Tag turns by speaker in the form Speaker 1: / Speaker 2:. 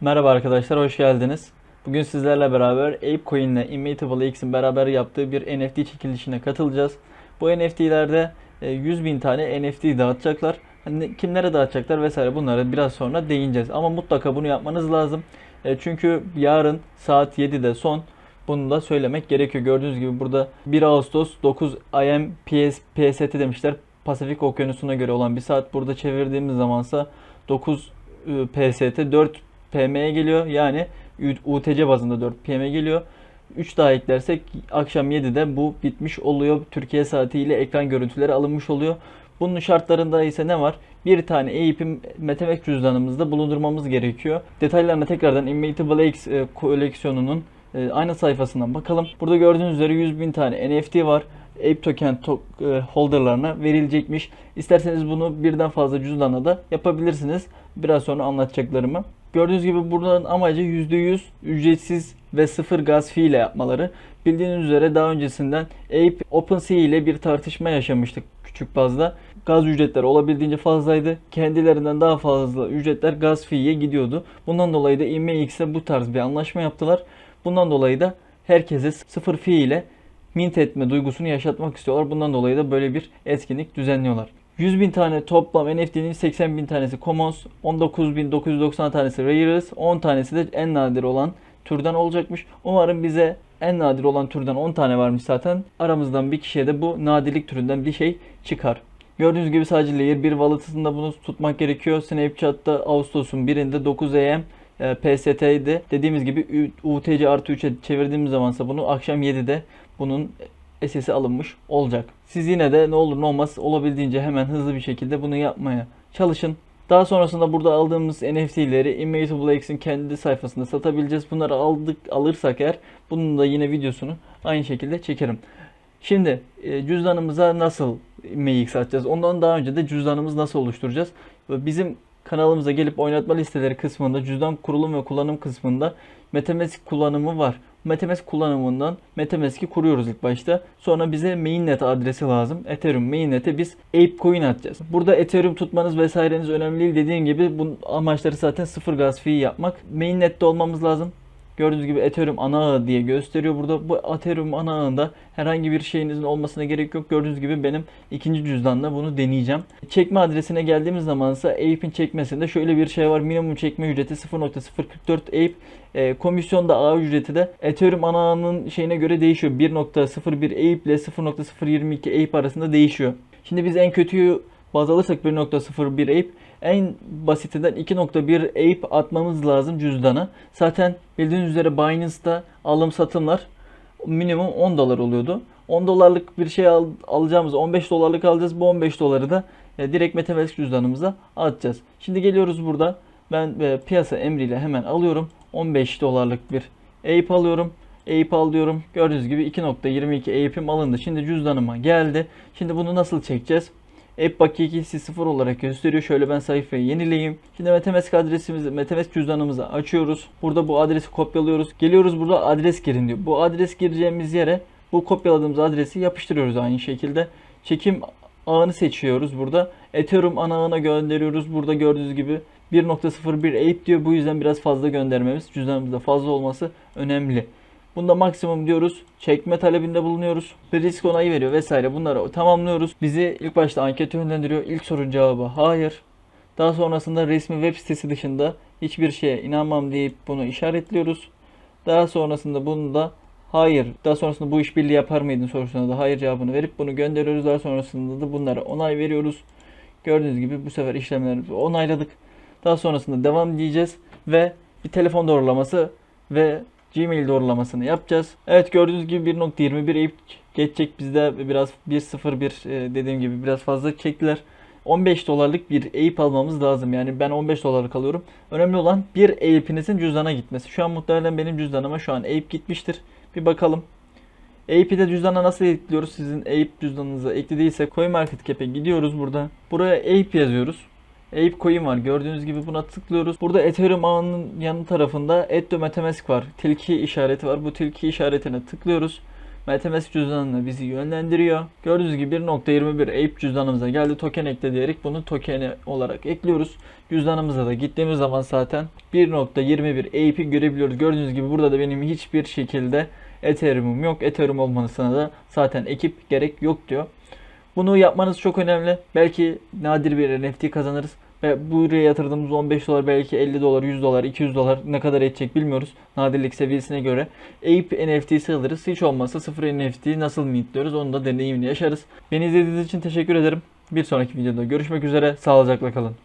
Speaker 1: Merhaba arkadaşlar, hoş geldiniz. Bugün sizlerle beraber ApeCoin ile Immutable X'in beraber yaptığı bir NFT çekilişine katılacağız. Bu NFT'lerde e, 100 bin tane NFT dağıtacaklar. Hani kimlere dağıtacaklar vesaire bunlara biraz sonra değineceğiz. Ama mutlaka bunu yapmanız lazım. E, Çünkü yarın saat 7'de son bunu da söylemek gerekiyor. Gördüğünüz gibi burada 1 Ağustos 9 AM PS, PST demişler. Pasifik Okyanusu'na göre olan bir saat. Burada çevirdiğimiz zamansa 9 e, PST 4 PM'ye geliyor. Yani UTC bazında 4 PM geliyor. 3 daha eklersek akşam 7'de bu bitmiş oluyor. Türkiye saatiyle ekran görüntüleri alınmış oluyor. Bunun şartlarında ise ne var? Bir tane EIP'im Metamask cüzdanımızda bulundurmamız gerekiyor. Detaylarına tekrardan Immutable X e, koleksiyonunun e, aynı sayfasından bakalım. Burada gördüğünüz üzere 100 bin tane NFT var. Ape Token to- e, holderlarına verilecekmiş. İsterseniz bunu birden fazla cüzdana da yapabilirsiniz. Biraz sonra anlatacaklarımı. Gördüğünüz gibi buradan amacı %100 ücretsiz ve sıfır gaz fee ile yapmaları. Bildiğiniz üzere daha öncesinden Ape OpenSea ile bir tartışma yaşamıştık küçük bazda. Gaz ücretleri olabildiğince fazlaydı. Kendilerinden daha fazla ücretler gaz fee'ye gidiyordu. Bundan dolayı da IMEX'e bu tarz bir anlaşma yaptılar. Bundan dolayı da herkese sıfır fee ile mint etme duygusunu yaşatmak istiyorlar. Bundan dolayı da böyle bir etkinlik düzenliyorlar. 100 bin tane toplam NFT'nin 80 bin tanesi Commons, 19.990 tanesi Rares, 10 tanesi de en nadir olan türden olacakmış. Umarım bize en nadir olan türden 10 tane varmış zaten. Aramızdan bir kişiye de bu nadirlik türünden bir şey çıkar. Gördüğünüz gibi sadece Layer 1 wallet'ında bunu tutmak gerekiyor. Snapchat'ta Ağustos'un birinde 9 AM e, PST'ydi. Dediğimiz gibi UTC artı 3'e çevirdiğimiz zamansa bunu akşam 7'de bunun SS'i alınmış olacak. Siz yine de ne olur ne olmaz olabildiğince hemen hızlı bir şekilde bunu yapmaya çalışın. Daha sonrasında burada aldığımız NFT'leri Immutable X'in kendi sayfasında satabileceğiz. Bunları aldık alırsak eğer bunun da yine videosunu aynı şekilde çekerim. Şimdi e, cüzdanımıza nasıl MX atacağız? Ondan daha önce de cüzdanımız nasıl oluşturacağız? Bizim kanalımıza gelip oynatma listeleri kısmında cüzdan kurulum ve kullanım kısmında Metamask kullanımı var. Metamask kullanımından Metamask'i kuruyoruz ilk başta. Sonra bize mainnet adresi lazım. Ethereum mainnet'e biz ApeCoin atacağız. Burada Ethereum tutmanız vesaireniz önemli değil. Dediğim gibi bu amaçları zaten sıfır gas fee yapmak. Mainnet'te olmamız lazım. Gördüğünüz gibi Ethereum ana ağı diye gösteriyor burada. Bu Ethereum ana ağında herhangi bir şeyinizin olmasına gerek yok. Gördüğünüz gibi benim ikinci cüzdanla bunu deneyeceğim. Çekme adresine geldiğimiz zaman ise Ape'in çekmesinde şöyle bir şey var. Minimum çekme ücreti 0.044 Ape. E, komisyon da ağ ücreti de Ethereum ana ağının şeyine göre değişiyor. 1.01 Ape ile 0.022 Ape arasında değişiyor. Şimdi biz en kötüyü baz alırsak 1.01 Ape en basitinden 2.1 Ape atmamız lazım cüzdana. Zaten bildiğiniz üzere Binance'da alım satımlar minimum 10 dolar oluyordu. 10 dolarlık bir şey al, alacağımız 15 dolarlık alacağız. Bu 15 doları da e, direkt Metamask cüzdanımıza atacağız. Şimdi geliyoruz burada. Ben e, piyasa emriyle hemen alıyorum. 15 dolarlık bir Ape alıyorum. Ape al diyorum. Gördüğünüz gibi 2.22 Ape'im alındı. Şimdi cüzdanıma geldi. Şimdi bunu nasıl çekeceğiz? App bakiyesi 0 olarak gösteriyor. Şöyle ben sayfayı yenileyeyim. Şimdi Metamask adresimizi, Metamask cüzdanımızı açıyoruz. Burada bu adresi kopyalıyoruz. Geliyoruz burada adres girin diyor. Bu adres gireceğimiz yere bu kopyaladığımız adresi yapıştırıyoruz aynı şekilde. Çekim ağını seçiyoruz burada. Ethereum ana ağına gönderiyoruz. Burada gördüğünüz gibi 1.01 Ape diyor. Bu yüzden biraz fazla göndermemiz, cüzdanımızda fazla olması önemli. Bunda maksimum diyoruz. Çekme talebinde bulunuyoruz. Bir risk onayı veriyor vesaire. Bunları tamamlıyoruz. Bizi ilk başta anket yönlendiriyor. İlk sorun cevabı hayır. Daha sonrasında resmi web sitesi dışında hiçbir şeye inanmam deyip bunu işaretliyoruz. Daha sonrasında bunu da hayır. Daha sonrasında bu işbirliği yapar mıydın sorusuna da hayır cevabını verip bunu gönderiyoruz. Daha sonrasında da bunlara onay veriyoruz. Gördüğünüz gibi bu sefer işlemlerimizi onayladık. Daha sonrasında devam diyeceğiz ve bir telefon doğrulaması ve Gmail doğrulamasını yapacağız. Evet gördüğünüz gibi 1.21 Ape geçecek bizde biraz 1.01 e, dediğim gibi biraz fazla çektiler. 15 dolarlık bir Ape almamız lazım. Yani ben 15 dolarlık alıyorum. Önemli olan bir Ape'inizin cüzdana gitmesi. Şu an muhtemelen benim cüzdanıma şu an Ape gitmiştir. Bir bakalım. Ape'i de cüzdana nasıl ekliyoruz? Sizin Ape cüzdanınıza ekli değilse CoinMarketCap'e gidiyoruz burada. Buraya Ape yazıyoruz. Ape Coin var. Gördüğünüz gibi buna tıklıyoruz. Burada Ethereum ağının yanı tarafında Add to Metamask var. Tilki işareti var. Bu tilki işaretine tıklıyoruz. MetaMask cüzdanına bizi yönlendiriyor. Gördüğünüz gibi 1.21 Ape cüzdanımıza geldi. Token ekle diyerek bunu tokeni olarak ekliyoruz. Cüzdanımıza da gittiğimiz zaman zaten 1.21 Ape'i görebiliyoruz. Gördüğünüz gibi burada da benim hiçbir şekilde Ethereum'um yok. Ethereum olmasına da zaten ekip gerek yok diyor. Bunu yapmanız çok önemli. Belki nadir bir NFT kazanırız. Ve buraya yatırdığımız 15 dolar belki 50 dolar, 100 dolar, 200 dolar ne kadar edecek bilmiyoruz. Nadirlik seviyesine göre. Ape NFT'si alırız. Hiç olmazsa sıfır NFT nasıl mintliyoruz onu da deneyimini yaşarız. Beni izlediğiniz için teşekkür ederim. Bir sonraki videoda görüşmek üzere. Sağlıcakla kalın.